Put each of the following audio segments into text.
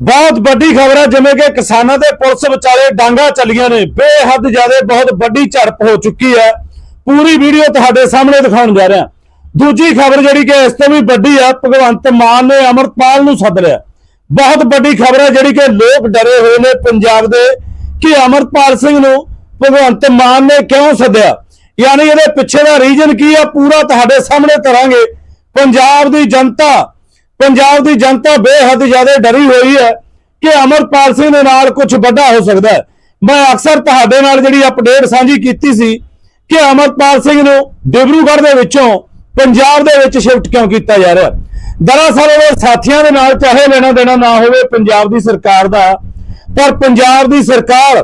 ਬਹੁਤ ਵੱਡੀ ਖਬਰ ਹੈ, ਜਿਵੇਂ ਕਿ ਕਿਸਾਨਾਂ ਦੇ ਪੁਲਿਸ ਵਿਚਾਲੇ ਡਾਂਗਾ ਚੱਲੀਆਂ ਨੇ। ਬੇਹੱਦ ਜ਼ਿਆਦਾ ਬਹੁਤ ਵੱਡੀ ਝੜਪ ਹੋ ਚੁੱਕੀ ਹੈ। ਪੂਰੀ ਵੀਡੀਓ ਤੁਹਾਡੇ ਸਾਹਮਣੇ ਦਿਖਾਉਣ ਜਾ ਰਿਹਾ। ਦੂਜੀ ਖਬਰ ਜਿਹੜੀ ਕਿ ਇਸ ਤੋਂ ਵੀ ਵੱਡੀ ਹੈ ਭਗਵੰਤ ਮਾਨ ਨੇ ਅਮਰਪਾਲ ਨੂੰ ਸੱਦ ਲਿਆ। ਬਹੁਤ ਵੱਡੀ ਖਬਰ ਹੈ ਜਿਹੜੀ ਕਿ ਲੋਕ ਡਰੇ ਹੋਏ ਨੇ ਪੰਜਾਬ ਦੇ ਕਿ ਅਮਰਪਾਲ ਸਿੰਘ ਨੂੰ ਭਗਵੰਤ ਮਾਨ ਨੇ ਕਿਉਂ ਸੱਦਿਆ? ਯਾਨੀ ਇਹਦੇ ਪਿੱਛੇ ਦਾ ਰੀਜਨ ਕੀ ਆ, ਪੂਰਾ ਤੁਹਾਡੇ ਸਾਹਮਣੇ ਕਰਾਂਗੇ। ਪੰਜਾਬ ਦੀ ਜਨਤਾ ਪੰਜਾਬ ਦੀ ਜਨਤਾ ਬੇਹੱਦ ਜ਼ਿਆਦਾ ਡਰੀ ਹੋਈ ਹੈ ਕਿ ਅਮਰਪਾਲ ਸਿੰਘ ਦੇ ਨਾਲ ਕੁਝ ਵੱਡਾ ਹੋ ਸਕਦਾ ਹੈ। ਮੈਂ ਅਕਸਰ ਤੁਹਾਡੇ ਨਾਲ ਜਿਹੜੀ ਅਪਡੇਟ ਸਾਂਝੀ ਕੀਤੀ ਸੀ ਕਿ ਅਮਰਪਾਲ ਸਿੰਘ ਨੂੰ ਡਿਬਰੂਗੜ੍ਹ ਦੇ ਵਿੱਚੋਂ ਪੰਜਾਬ ਦੇ ਵਿੱਚ ਸ਼ਿਫਟ ਕਿਉਂ ਕੀਤਾ ਜਾ ਰਿਹਾ ਦਰਅਸਲ ਉਹ ਸਾਥੀਆਂ ਦੇ ਨਾਲ ਚਾਹੇ ਲੈਣਾ ਦੇਣਾ ਨਾ ਹੋਵੇ ਪੰਜਾਬ ਦੀ ਸਰਕਾਰ ਦਾ, ਪਰ ਪੰਜਾਬ ਦੀ ਸਰਕਾਰ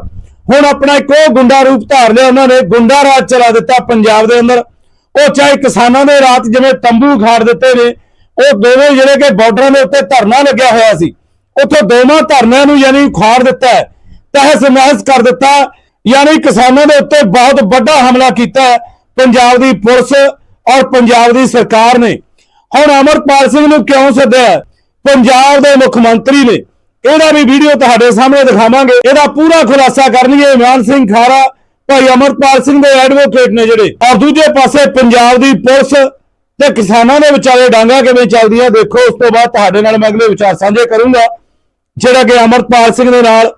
ਹੁਣ ਆਪਣਾ ਇੱਕ ਉਹ ਗੁੰਡਾ ਰੂਪ ਧਾਰ ਲਿਆ, ਉਹਨਾਂ ਨੇ ਗੁੰਡਾ ਰਾਜ ਚਲਾ ਦਿੱਤਾ ਪੰਜਾਬ ਦੇ ਅੰਦਰ। ਉਹ ਚਾਹੇ ਕਿਸਾਨਾਂ ਦੇ ਰਾਤ ਜਿਵੇਂ ਤੰਬੂ ਖਾੜ ਦਿੱਤੇ ਨੇ ਉਹ ਦੋਵੇਂ ਜਿਹੜੇ ਕਿ ਬਾਰਡਰਾਂ ਦੇ ਉੱਤੇ ਧਰਨਾ ਲੱਗਿਆ ਹੋਇਆ ਸੀ, ਉੱਥੇ ਦੋਵਾਂ ਧਰਨਿਆਂ ਨੂੰ ਯਾਨੀ ਖਾੜ ਦਿੱਤਾ ਤਹਿਸ ਨਹਿਸ ਕਰ ਦਿੱਤਾ, ਯਾਨੀ ਕਿਸਾਨਾਂ ਦੇ ਉੱਤੇ ਬਹੁਤ ਵੱਡਾ ਹਮਲਾ ਕੀਤਾ ਪੰਜਾਬ ਦੀ ਪੁਲਿਸ ਔਰ ਪੰਜਾਬ ਦੀ ਸਰਕਾਰ ਨੇ। ਹੁਣ ਅਮਰਪਾਲ ਸਿੰਘ ਨੂੰ ਕਿਉਂ ਸੱਦਿਆ ਪੰਜਾਬ ਦੇ ਮੁੱਖ ਮੰਤਰੀ ਨੇ। ਇਹਦਾ ਵੀ ਵੀਡੀਓ ਤੁਹਾਡੇ ਸਾਹਮਣੇ ਦਿਖਾਵਾਂਗੇ। ਇਹਦਾ ਪੂਰਾ ਖੁਲਾਸਾ ਕਰਨਗੇ ਇਮਰਾਨ ਸਿੰਘ ਖਾਰਾ, ਭਾਈ ਅਮਰਪਾਲ ਸਿੰਘ ਦੇ ਐਡਵੋਕੇਟ ਨੇ ਜਿਹੜੇ। ਔਰ ਦੂਜੇ ਪਾਸੇ ਪੰਜਾਬ ਦੀ ਪੁਲਿਸ ਤੇ ਕਿਸਾਨਾਂ ਦੇ ਵਿਚਾਲੇ ਡਾਂਗਾ ਕਿਵੇਂ ਚੱਲਦੀਆਂ ਦੇਖੋ, ਉਸ ਤੋਂ ਬਾਅਦ ਤੁਹਾਡੇ ਨਾਲ ਮੈਂ ਅਗਲੇ ਵਿਚਾਰ ਸਾਂਝੇ ਕਰੂੰਗਾ, ਜਿਹੜਾ ਕਿ ਅਮਰਪਾਲ ਸਿੰਘ ਦੇ ਨਾਲ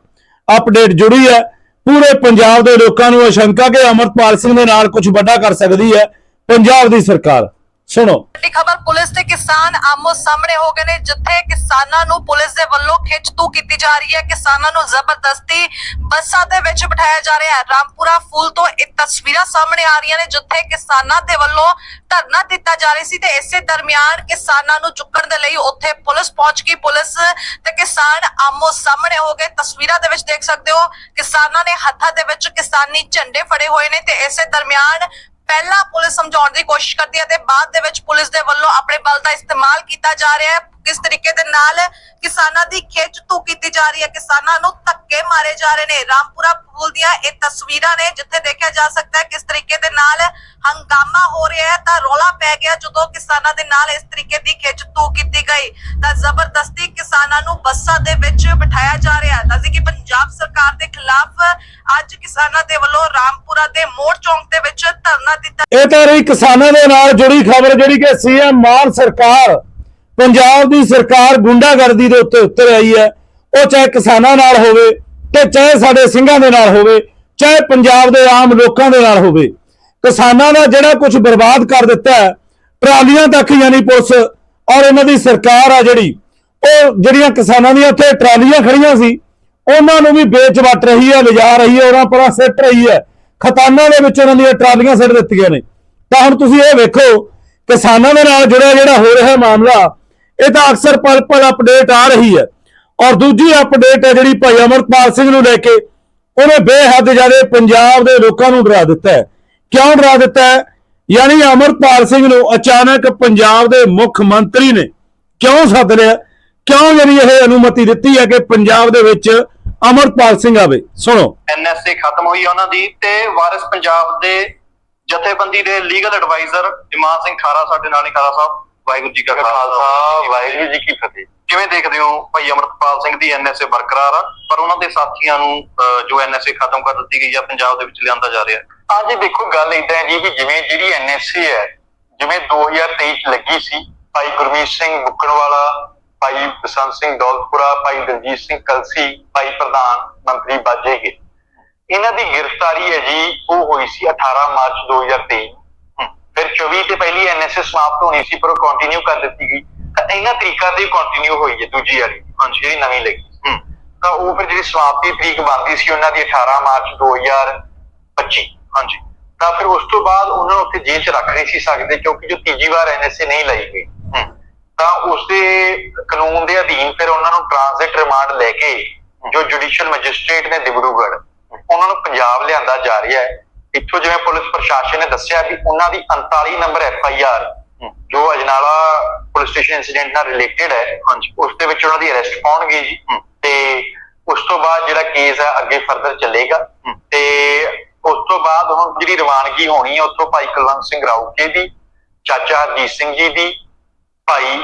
ਅਪਡੇਟ ਜੁੜੀ ਹੈ। ਪੂਰੇ ਪੰਜਾਬ ਦੇ ਲੋਕਾਂ ਨੂੰ ਆਸ਼ੰਕਾ ਕਿ ਅਮਰਪਾਲ ਸਿੰਘ ਦੇ ਨਾਲ ਕੁਝ ਵੱਡਾ ਕਰ ਸਕਦੀ ਹੈ ਪੰਜਾਬ ਦੀ ਸਰਕਾਰ। ਸੁਣੋ। ਵੱਡੀ ਖਬਰ, ਪੁਲਿਸ ਤੇ ਕਿਸਾਨ ਆਮੋ ਸਾਹਮਣੇ ਹੋ ਗਏ ਨੇ, ਜਿੱਥੇ ਕਿਸਾਨਾਂ ਨੂੰ ਪੁਲਿਸ ਦੇ ਵੱਲੋਂ ਖਿੱਚ ਕੀਤੀ ਜਾ ਰਹੀ ਹੈ। ਕਿਸਾਨਾਂ ਨੂੰ ਜ਼ਬਰਦਸਤੀ ਬੱਸਾਂ ਦੇ ਵਿੱਚ ਬਿਠਾਇਆ ਜਾ ਰਿਹਾ ਹੈ। ਰਾਮਪੁਰਾ ਫੂਲ ਤੋਂ ਇਹ ਤਸਵੀਰਾਂ ਸਾਹਮਣੇ ਆ ਰਹੀਆਂ ਨੇ, ਜਿੱਥੇ ਕਿਸਾਨਾਂ ਦੇ ਵੱਲੋਂ ਧਰਨਾ ਦਿੱਤਾ ਜਾ ਰਿਹਾ ਸੀ ਤੇ ਇਸੇ ਦਰਮਿਆਨ ਕਿਸਾਨਾਂ ਨੂੰ ਚੁੱਕਣ ਦੇ ਲਈ ਉੱਥੇ ਪੁਲਿਸ ਪਹੁੰਚ ਗਈ। ਪੁਲਿਸ ਤੇ ਕਿਸਾਨ ਆਮੋ ਸਾਹਮਣੇ ਹੋ ਗਏ। ਤਸਵੀਰਾਂ ਦੇ ਵਿੱਚ ਦੇਖ ਸਕਦੇ ਹੋ, ਕਿਸਾਨਾਂ ਨੇ ਹੱਥਾਂ ਦੇ ਵਿੱਚ ਕਿਸਾਨੀ ਝੰਡੇ ਫੜੇ ਹੋਏ ਨੇ ਤੇ ਇਸੇ ਦਰਮਿਆਨ ਪਹਿਲਾਂ ਪੁਲਿਸ ਸਮਝਾਉਣ ਦੀ ਕੋਸ਼ਿਸ਼ ਕਰਦੀ ਹੈ ਤੇ ਬਾਅਦ ਦੇ ਵਿੱਚ ਪੁਲਿਸ ਦੇ ਵੱਲੋਂ ਆਪਣੇ ਬਲ ਦਾ ਇਸਤੇਮਾਲ ਕੀਤਾ ਜਾ ਰਿਹਾ ਹੈ। ਕਿਸ ਤਰੀਕੇ ਦੇ ਨਾਲ ਕਿਸਾਨਾਂ ਦੀ ਖਿੱਚ ਤੂ ਕੀਤੀ ਜਾ ਰਹੀ ਹੈ। ਕਿਸਾਨਾਂ ਨੂੰ ਧੱਕੇ ਮਾਰੇ ਜਾ ਰਹੇ ਨੇ। ਰਾਮਪੁਰਾ ਪੁਲ ਦੀਆਂ ਇਹ ਤਸਵੀਰਾਂ ਨੇ, ਜਿੱਥੇ ਦੇਖਿਆ ਜਾ ਸਕਦਾ ਹੈ ਕਿਸ ਤਰੀਕੇ ਦੇ ਨਾਲ ਹੰਗਾਮਾ ਹੋ ਰਿਹਾ ਹੈ, ਤਾਂ ਰੌਲਾ ਪੈ ਗਿਆ ਜਦੋਂ ਕਿਸਾਨਾਂ ਦੇ ਨਾਲ ਇਸ ਤਰੀਕੇ ਦੀ ਖਿੱਚ ਤੂ ਕੀਤੀ ਗਈ। ਤਾਂ ਜ਼ਬਰਦਸਤੀ ਕਿਸਾਨਾਂ ਨੂੰ ਬੱਸਾਂ ਦੇ ਵਿੱਚ ਬਿਠਾਇਆ ਜਾ ਰਿਹਾ ਹੈ। ਦੱਸੀ ਕਿ ਪੰਜਾਬ ਸਰਕਾਰ ਦੇ ਖਿਲਾਫ ਅੱਜ ਕਿਸਾਨਾਂ ਦੇ ਵੱਲੋਂ ਰਾਮਪੁਰਾ ਦੇ ਮੋੜ ਚੌਂਕ ਦੇ ਵਿੱਚ ਧਰਨਾ ਦਿੱਤਾ ਇਹ ਤਾਂ ਰਹੀ ਕਿਸਾਨਾਂ ਦੇ ਨਾਲ ਜੁੜੀ ਖਬਰ, ਜਿਹੜੀ ਕਿ ਸੀਐਮ ਮਾਨ ਸਰਕਾਰ, ਪੰਜਾਬ ਦੀ ਸਰਕਾਰ ਗੁੰਡਾਗਰਦੀ ਦੇ ਉੱਤੇ ਉਤਰ ਆਈ ਹੈ। ਉਹ ਚਾਹੇ ਕਿਸਾਨਾਂ ਨਾਲ ਹੋਵੇ ਤੇ ਚਾਹੇ ਸਾਡੇ ਸਿੰਘਾਂ ਦੇ ਨਾਲ ਹੋਵੇ, ਚਾਹੇ ਪੰਜਾਬ ਦੇ ਆਮ ਲੋਕਾਂ ਦੇ ਨਾਲ ਹੋਵੇ, ਕਿਸਾਨਾਂ ਦਾ ਜਿਹੜਾ ਕੁਝ ਬਰਬਾਦ ਕਰ ਦਿੱਤਾ ਟਰਾਲੀਆਂ ਤੱਕ ਯਾਨੀ ਪੁਲਿਸ ਔਰ ਇਹਨਾਂ ਦੀ ਸਰਕਾਰ ਆ ਜਿਹੜੀ, ਉਹ ਜਿਹੜੀਆਂ ਕਿਸਾਨਾਂ ਦੀਆਂ ਉੱਥੇ ਟਰਾਲੀਆਂ ਖੜੀਆਂ ਸੀ, ਉਹਨਾਂ ਨੂੰ ਵੀ ਵੇਚ ਵਟ ਰਹੀ ਹੈ, ਲਿਜਾ ਰਹੀ ਹੈ, ਉਹਨਾਂ ਪਰਾਂ ਸਿੱਟ ਰਹੀ ਹੈ, ਖਤਾਨਾਂ ਦੇ ਵਿੱਚ ਉਹਨਾਂ ਦੀਆਂ ਟਰਾਲੀਆਂ ਸਿੱਟ ਦਿੱਤੀਆਂ ਨੇ। ਤਾਂ ਹੁਣ ਤੁਸੀਂ ਇਹ ਵੇਖੋ, ਕਿਸਾਨਾਂ ਦੇ ਨਾਲ ਜੁੜਿਆ ਜਿਹੜਾ ਹੋ ਰਿਹਾ ਮਾਮਲਾ, ਇਹ ਤਾਂ ਅਕਸਰ ਪਲ ਪਲ ਅਪਡੇਟ ਆ ਰਹੀ ਹੈ। ਔਰ ਦੂਜੀ ਅਪਡੇਟ ਹੈ ਜਿਹੜੀ ਭਾਈ ਅਮਰਪਾਲ ਸਿੰਘ ਨੂੰ ਲੈ ਕੇ, ਉਹਨੇ ਬੇਹੱਦ ਜ਼ਿਆਦਾ ਪੰਜਾਬ ਦੇ ਲੋਕਾਂ ਨੂੰ ਡਰਾ ਦਿੱਤਾ ਹੈ। ਕਿਉਂ ਡਰਾ ਦਿੱਤਾ ਹੈ? ਯਾਨੀ ਅਮਰਪਾਲ ਸਿੰਘ ਨੂੰ ਅਚਾਨਕ ਪੰਜਾਬ ਦੇ ਮੁੱਖ ਮੰਤਰੀ ਨੇ ਕਿਉਂ ਸੱਦ ਲਿਆ? ਕਿਉਂ ਜਿਹੜੀ ਇਹ ਅਨੁਮਤੀ ਦਿੱਤੀ ਹੈ ਕਿ ਪੰਜਾਬ ਦੇ ਵਿੱਚ ਅਮਰਪਾਲ ਸਿੰਘ ਆਵੇ? ਸੁਣੋ। ਐਨਐਸਏ ਖਤਮ ਹੋਈ ਉਹਨਾਂ ਦੀ ਤੇ ਵਾਰਿਸ ਪੰਜਾਬ ਦੇ ਜਥੇਬੰਦੀ ਦੇ ਲੀਗਲ ਐਡਵਾਈਜ਼ਰ ਇਮਾਨ ਸਿੰਘ ਖਾਰਾ ਸਾਡੇ ਨਾਲ ਹੀ ਖਾਰਾ ਸਾਹਿਬ। ਵਾਹਿਗੁਰੂ ਜੀ ਕਾ ਖਾਲਸਾ, ਵਾਹਿਗੁਰੂ ਜੀ ਕੀ ਫਤਿਹ। ਕਿਵੇਂ ਦੇਖਦੇ ਹੋ ਭਾਈ ਅਮਰਪਾਲ ਸਿੰਘ ਦੀ ਐਨਐਸਏ ਬਰਕਰਾਰ ਆ? ਪਰ ਉਹਨਾਂ ਦੇ ਸਾਥੀਆਂ ਨੂੰ ਜੋ ਐਨਐਸਏ ਖਤਮ ਕਰ ਦਿੱਤੀ ਗਈ ਆ, ਪੰਜਾਬ ਦੇ ਵਿੱਚ ਲਿਆਂਦਾ ਜਾ ਰਿਹਾ। ਹੈ ਅੱਜ ਦੇਖੋ, ਗੱਲ ਇਦਾਂ ਹੈ ਜੀ ਕਿ ਜਿਵੇਂ ਜਿਹੜੀ ਐਨਐਸਏ ਹੈ, ਜਿਵੇਂ 2023 ਚ ਲੱਗੀ ਸੀ, ਭਾਈ ਗੁਰਮੀਤ ਸਿੰਘ ਬੁੱਕਣਵਾਲਾ ਭਾਈ ਬਸੰਤ ਸਿੰਘ ਦੌਲਤਪੁਰਾ, ਭਾਈ ਦਲਜੀਤ ਸਿੰਘ ਕਲਸੀ, ਭਾਈ ਪ੍ਰਧਾਨ ਮੰਤਰੀ ਬਾਜੇਗੇ। ਇਹਨਾਂ ਦੀ ਗ੍ਰਿਫਤਾਰੀ ਹੈ ਜੀ, ਉਹ ਹੋਈ ਸੀ 18 ਮਾਰਚ 2023 ਹਮ, ਫਿਰ 24 ਤੇ ਪਹਿਲੀ ਐਨਐਸਏ ਸਮਾਪਤ ਹੋਣੀ ਸੀ ਪਰ ਉਹ ਕੰਟੀਨਿਊ ਕਰ ਦਿੱਤੀ ਗਈ। ਤਾਂ ਇਹਨਾਂ ਤਰੀਕਾਂ ਦੀ ਕੰਟੀਨਿਊ ਹੋਈ ਹੈ ਦੂਜੀ ਵਾਲੀ ਹਾਂਜੀ ਜਿਹੜੀ ਨਵੀਂ ਲੱਗੀ। ਹਮ, ਤਾਂ ਉਹ ਫਿਰ ਜਿਹੜੀ ਸਮਾਪਤੀ ਤਰੀਕ ਬਣਦੀ ਸੀ ਉਹਨਾਂ ਦੀ 18 ਮਾਰਚ 2025 ਹਾਂਜੀ। ਤਾਂ ਫਿਰ ਉਸ ਤੋਂ ਬਾਅਦ ਉਹਨਾਂ ਨੂੰ ਉੱਥੇ ਜੇਲ੍ਹ 'ਚ ਰੱਖ ਨਹੀਂ ਸੀ ਸਕਦੇ ਕਿਉਂਕਿ ਜੋ ਤੀਜੀ ਵਾਰ ਐਨਐਸਏ ਨਹੀਂ ਲਈ ਗਈ। ਤਾਂ ਉਸ ਦੇ ਕਾਨੂੰਨ ਦੇ ਅਧੀਨ ਫਿਰ ਉਹਨਾਂ ਨੂੰ ਟ੍ਰਾਂਜ਼ਿਟ ਰਿਮਾਂਡ ਲੈ ਕੇ ਜੋ ਜੁਡੀਸ਼ੀਅਲ ਮੈਜਿਸਟ੍ਰੇਟ ਨੇ ਡਿਬਰੂਗੜ੍ਹ ਉਹਨਾਂ ਨੂੰ ਪੰਜਾਬ ਲਿਆਂਦਾ ਜਾ ਰਿਹਾ ਹੈ। ਇੱਥੋਂ ਜਿਵੇਂ ਪੁਲਿਸ ਪ੍ਰਸ਼ਾਸਨ ਨੇ ਦੱਸਿਆ ਵੀ ਉਹਨਾਂ ਦੀ 39 ਨੰਬਰ ਐਫ ਆਈ ਆਰ ਜੋ ਅਜਨਾਲਾ ਪੁਲਿਸ ਸਟੇਸ਼ਨ ਇਨਸੀਡੈਂਟ ਨਾਲ ਰਿਲੇਟਡ ਹੈ ਹਾਂਜੀ। ਉਸ ਦੇ ਵਿੱਚ ਉਹਨਾਂ ਦੀ ਅਰੈਸਟ ਪਾਉਣਗੇ ਜੀ। ਤੇ ਉਸ ਤੋਂ ਬਾਅਦ ਜਿਹੜਾ ਕੇਸ ਹੈ ਅੱਗੇ ਫਰਦਰ ਚੱਲੇਗਾ। ਤੇ ਉਸ ਤੋਂ ਬਾਅਦ ਹੁਣ ਜਿਹੜੀ ਰਵਾਨਗੀ ਹੋਣੀ ਹੈ ਉੱਥੋਂ ਭਾਈ ਕੁਲਵੰਤ ਸਿੰਘ ਰਾਊਕੇ ਦੀ ਚਾਚਾ ਹਰਜੀਤ ਸਿੰਘ ਜੀ ਦੀ ਭਾਈ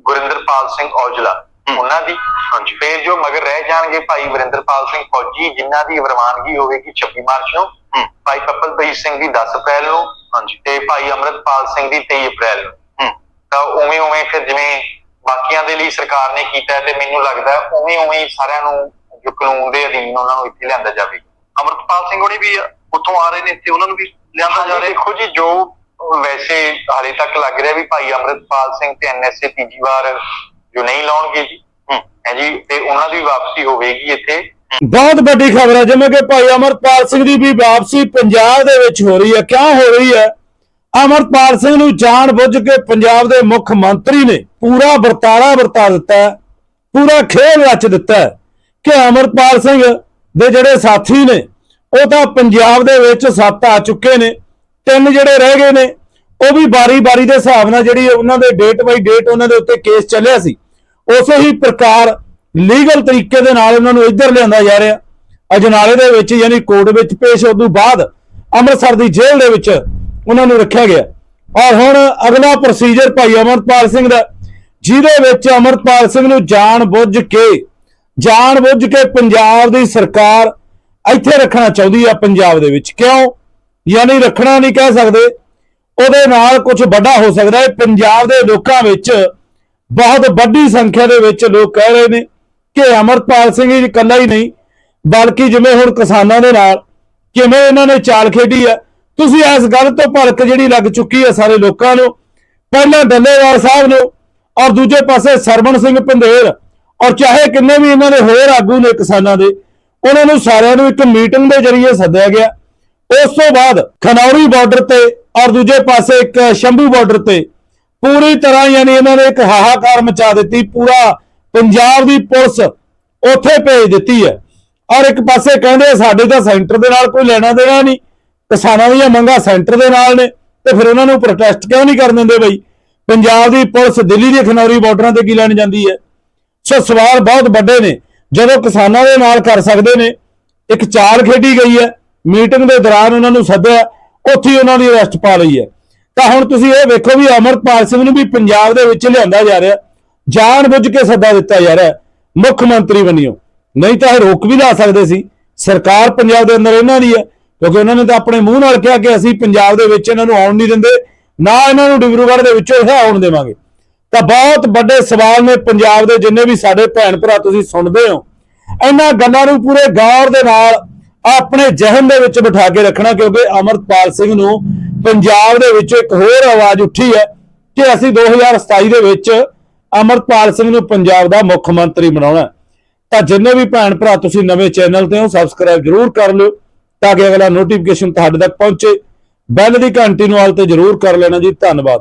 ਗੁਰਿੰਦਰਪਾਲ ਸਿੰਘ ਔਜਲਾ ਉਹਨਾਂ ਦੀ ਹਾਂਜੀ। ਫਿਰ ਜੋ ਮਗਰ ਰਹਿ ਜਾਣਗੇ ਭਾਈ ਵਰਿੰਦਰਪਾਲ ਸਿੰਘ ਫੌਜੀ ਜਿਨ੍ਹਾਂ ਦੀ ਰਵਾਨਗੀ ਹੋਵੇਗੀ 26 ਮਾਰਚ ਨੂੰ। ਭਾਈ ਪੱਪਲਪ੍ਰੀਤ ਸਿੰਘ ਦੀ 10 ਅਪ੍ਰੈਲ ਨੂੰ ਹਾਂਜੀ ਤੇ ਭਾਈ ਅਮਰਤਪਾਲ ਸਿੰਘ ਦੀ 23 ਅਪ੍ਰੈਲ ਨੂੰ ਤਾਂ ਉਵੇਂ ਉਵੇਂ ਫਿਰ ਜਿਵੇਂ ਬਾਕੀਆਂ ਦੇ ਲਈ ਸਰਕਾਰ ਨੇ ਕੀਤਾ ਤੇ ਮੈਨੂੰ ਲੱਗਦਾ ਉਵੇਂ ਉਵੇਂ ਸਾਰਿਆਂ ਨੂੰ ਜੋ ਕਾਨੂੰਨ ਦੇ ਅਧੀਨ ਉਹਨਾਂ ਨੂੰ ਇੱਥੇ ਲਿਆਂਦਾ ਜਾਵੇ ਅਮਰਤਪਾਲ ਸਿੰਘ ਹੋਣੀ ਵੀ ਉੱਥੋਂ ਆ ਰਹੇ ਨੇ ਇੱਥੇ ਉਹਨਾਂ ਨੂੰ ਵੀ ਲਿਆਂਦਾ ਜਾ ਰਿਹਾ ਦੇਖੋ ਜੀ ਜੋ ਵੈਸੇ ਹਾਲੇ ਤੱਕ ਲੱਗ ਰਿਹਾ ਵੀ ਭਾਈ ਅਮਰਤਪਾਲ ਸਿੰਘ ਤੇ ਐਨਐਸਏ ਤੀਜੀ ਵਾਰ ਜੋ ਨਹੀਂ ਲਾਉਣਗੇ ਜੀ। ਹੈ ਜੀ ਤੇ ਉਹਨਾਂ ਦੀ ਵਾਪਸੀ ਹੋਵੇਗੀ ਇੱਥੇ। ਬਹੁਤ ਵੱਡੀ ਖਬਰ ਹੈ ਜਿਵੇਂ ਕਿ ਭਾਈ ਅਮਰਪਾਲ ਸਿੰਘ ਦੀ ਵੀ ਵਾਪਸੀ ਪੰਜਾਬ ਦੇ ਵਿੱਚ ਹੋ ਰਹੀ ਹੈ। ਕਿਉਂ ਹੋ ਰਹੀ ਹੈ? ਅਮਰਪਾਲ ਸਿੰਘ ਨੂੰ ਜਾਣ ਬੁੱਝ ਕੇ ਪੰਜਾਬ ਦੇ ਮੁੱਖ ਮੰਤਰੀ ਨੇ ਪੂਰਾ ਵਰਤਾਰਾ ਵਰਤਾ ਦਿੱਤਾ ਹੈ, ਪੂਰਾ ਖੇਲ ਰਚ ਦਿੱਤਾ ਹੈ ਕਿ ਅਮਰਪਾਲ ਸਿੰਘ ਦੇ ਜਿਹੜੇ ਸਾਥੀ ਨੇ ਉਹ ਤਾਂ ਪੰਜਾਬ ਦੇ ਵਿੱਚ ਸੱਤ ਆ ਚੁੱਕੇ ਨੇ ਤਿੰਨ ਜਿਹੜੇ ਰਹਿ ਗਏ ਨੇ ਉਹ ਵੀ ਬਾਰੀ-ਬਾਰੀ ਦੇ ਹਿਸਾਬ ਨਾਲ ਜਿਹੜੀ ਉਹਨਾਂ ਦੇ ਡੇਟ ਬਾਈ ਡੇਟ ਉਹਨਾਂ ਦੇ ਉੱਤੇ ਕੇਸ ਚੱਲਿਆ ਸੀ। ਉਸੇ ਹੀ ਪ੍ਰਕਾਰ ਲੀਗਲ ਤਰੀਕੇ ਦੇ ਨਾਲ ਉਹਨਾਂ ਨੂੰ ਇੱਧਰ ਲਿਆਂਦਾ ਜਾ ਰਿਹਾ। ਅਜਨਾਲੇ ਦੇ ਵਿੱਚ ਯਾਨੀ ਕੋਰਟ ਵਿੱਚ ਪੇਸ਼ ਹੋਣ ਤੋਂ ਬਾਅਦ ਅੰਮ੍ਰਿਤਸਰ ਦੀ ਜੇਲ੍ਹ ਦੇ ਵਿੱਚ ਉਹਨਾਂ ਨੂੰ ਰੱਖਿਆ ਗਿਆ। ਔਰ ਹੁਣ ਅਗਲਾ ਪ੍ਰੋਸੀਜਰ ਭਾਈ ਅਮਰਪਾਲ ਸਿੰਘ ਦਾ, ਜਿਹਦੇ ਵਿੱਚ ਅਮਰਪਾਲ ਸਿੰਘ ਨੂੰ ਜਾਣ ਬੁੱਝ ਕੇ, ਜਾਣ ਬੁੱਝ ਕੇ ਪੰਜਾਬ ਦੀ ਸਰਕਾਰ ਇੱਥੇ ਰੱਖਣਾ ਚਾਹੁੰਦੀ ਆ ਪੰਜਾਬ ਦੇ ਵਿੱਚ। ਕਿਉਂ? ਯਾਨੀ ਰੱਖਣਾ ਨਹੀਂ ਕਹਿ ਸਕਦੇ। ਉਹਦੇ ਨਾਲ ਕੁਝ ਵੱਡਾ ਹੋ ਸਕਦਾ ਹੈ। ਪੰਜਾਬ ਦੇ ਲੋਕਾਂ ਵਿੱਚ ਬਹੁਤ ਵੱਡੀ ਸੰਖਿਆ ਦੇ ਵਿੱਚ ਲੋਕ ਕਹਿ ਰਹੇ ਨੇ ਕਿ ਅਮਰਪਾਲ ਸਿੰਘ ਹੀ ਇਕੱਲਾ ਹੀ ਨਹੀਂ, ਬਲਕਿ ਜਿਵੇਂ ਹੁਣ ਕਿਸਾਨਾਂ ਦੇ ਨਾਲ ਕਿਵੇਂ ਇਹਨਾਂ ਨੇ ਚਾਲ ਖੇਡੀ ਹੈ ਤੁਸੀਂ ਇਸ ਗੱਲ ਤੋਂ ਭਲਕ ਜਿਹੜੀ ਲੱਗ ਚੁੱਕੀ ਹੈ ਸਾਰੇ ਲੋਕਾਂ ਨੂੰ, ਪਹਿਲਾਂ ਡੱਲੇਵਾਲ ਸਾਹਿਬ ਨੂੰ ਔਰ ਦੂਜੇ ਪਾਸੇ ਸਰਵਣ ਸਿੰਘ ਪੰਧੇਰ ਔਰ ਚਾਹੇ ਕਿੰਨੇ ਵੀ ਇਹਨਾਂ ਦੇ ਹੋਰ ਆਗੂ ਨੇ ਕਿਸਾਨਾਂ ਦੇ, ਉਹਨਾਂ ਨੂੰ ਸਾਰਿਆਂ ਨੂੰ ਇੱਕ ਮੀਟਿੰਗ ਦੇ ਜ਼ਰੀਏ ਸੱਦਿਆ ਗਿਆ। ਉਸ ਤੋਂ ਬਾਅਦ ਖਨੌਰੀ ਬਾਰਡਰ ਤੇ ਔਰ ਦੂਜੇ ਪਾਸੇ ਇੱਕ ਸ਼ੰਭੂ ਬਾਰਡਰ ਤੇ ਪੂਰੀ ਤਰ੍ਹਾਂ ਯਾਨੀ ਇਹਨਾਂ ਨੇ ਇੱਕ ਹਾਹਾਕਾਰ ਮਚਾ ਦਿੱਤੀ, ਪੂਰਾ ਪੰਜਾਬ ਦੀ ਪੁਲਿਸ ਉੱਥੇ ਭੇਜ ਦਿੱਤੀ ਹੈ। ਔਰ ਇੱਕ ਪਾਸੇ ਕਹਿੰਦੇ ਸਾਡੇ ਤਾਂ ਸੈਂਟਰ ਦੇ ਨਾਲ ਕੋਈ ਲੈਣਾ ਦੇਣਾ ਨਹੀਂ, ਕਿਸਾਨਾਂ ਦੀਆਂ ਮੰਗਾਂ ਸੈਂਟਰ ਦੇ ਨਾਲ ਨੇ, ਤੇ ਫਿਰ ਉਹਨਾਂ ਨੂੰ ਪ੍ਰੋਟੈਸਟ ਕਿਉਂ ਨਹੀਂ ਕਰਨ ਦਿੰਦੇ ਬਈ? ਪੰਜਾਬ ਦੀ ਪੁਲਿਸ ਦਿੱਲੀ ਦੇ ਖਨੌਰੀ ਬਾਰਡਰਾਂ ਤੇ ਕੀ ਲੈਣ ਜਾਂਦੀ ਹੈ? ਸੋ ਸਵਾਲ ਬਹੁਤ ਵੱਡੇ ਨੇ। ਜਦੋਂ ਕਿਸਾਨਾਂ ਦੇ ਨਾਲ ਕਰ ਸਕਦੇ ਨੇ, ਇੱਕ ਚਾਲ ਖੇਡੀ ਗਈ ਹੈ ਮੀਟਿੰਗ ਦੇ ਦੌਰਾਨ ਉਹਨਾਂ ਨੂੰ ਸੱਦਿਆ, ਉੱਥੇ ਹੀ ਉਹਨਾਂ ਦੀ ਅਰੈਸਟ ਪਾ ਲਈ ਹੈ। ਤਾਂ ਹੁਣ ਤੁਸੀਂ ਇਹ ਵੇਖੋ ਵੀ ਅਮਰਪਾਲ ਸਿੰਘ ਨੂੰ ਵੀ ਪੰਜਾਬ ਦੇ ਵਿੱਚ ਲਿਆਂਦਾ ਜਾ ਰਿਹਾ ਜਾਣ ਬੁੱਝ ਕੇ ਸੱਦਾ ਦਿੱਤਾ ਜਾ ਰਿਹਾ, ਮੁੱਖ ਮੰਤਰੀ ਬਣਿਓ ਨਹੀਂ ਤਾਂ ਇਹ ਰੋਕ ਵੀ ਲਾ ਸਕਦੇ ਸੀ। ਸਰਕਾਰ ਪੰਜਾਬ ਦੇ ਅੰਦਰ ਇਹਨਾਂ ਦੀ ਹੈ, ਕਿਉਂਕਿ ਉਹਨਾਂ ਨੇ ਤਾਂ ਆਪਣੇ ਮੂੰਹ ਨਾਲ ਕਿਹਾ ਕਿ ਅਸੀਂ ਪੰਜਾਬ ਦੇ ਵਿੱਚ ਇਹਨਾਂ ਨੂੰ ਆਉਣ ਨਹੀਂ ਦਿੰਦੇ, ਨਾ ਇਹਨਾਂ ਨੂੰ ਡਿਬਰੂਗੜ੍ਹ ਦੇ ਵਿੱਚੋਂ ਇਹ ਆਉਣ ਦੇਵਾਂਗੇ। ਤਾਂ ਬਹੁਤ ਵੱਡੇ ਸਵਾਲ ਨੇ ਪੰਜਾਬ ਦੇ ਜਿੰਨੇ ਵੀ ਸਾਡੇ ਭੈਣ ਭਰਾ ਤੁਸੀਂ ਸੁਣਦੇ ਹੋ। ਇਹਨਾਂ ਗੱਲਾਂ ਨੂੰ ਪੂਰੇ ਗੌਰ ਦੇ ਨਾਲ ਆਪਣੇ ਜਹਨ ਦੇ ਵਿੱਚ ਬਿਠਾ ਕੇ ਰੱਖਣਾ, ਕਿਉਂਕਿ ਅਮਰਪਾਲ ਸਿੰਘ ਨੂੰ ਪੰਜਾਬ ਦੇ ਵਿੱਚ ਇੱਕ ਹੋਰ ਆਵਾਜ਼ ਉੱਠੀ ਹੈ ਕਿ ਅਸੀਂ 2027 ਦੇ ਵਿੱਚ ਅਮਰਪਾਲ ਸਿੰਘ ਨੂੰ ਪੰਜਾਬ ਦਾ ਮੁੱਖ ਮੰਤਰੀ ਬਣਾਉਣਾ ਤਾਂ ਜਿੰਨੇ ਵੀ ਭੈਣ ਭਰਾ ਤੁਸੀਂ ਨਵੇਂ ਚੈਨਲ ਤੇ ਹੋ ਸਬਸਕ੍ਰਾਈਬ ਜਰੂਰ ਕਰ ਲਿਓ, ਤਾਂ ਕਿ ਅਗਲਾ ਨੋਟੀਫਿਕੇਸ਼ਨ ਤੁਹਾਡੇ ਤੱਕ ਪਹੁੰਚੇ। ਬੈਲ ਦੀ ਘੰਟੀ ਨੂੰ ਆਲ ਤੇ ਜਰੂਰ ਕਰ ਲੈਣਾ ਜੀ। ਧੰਨਵਾਦ।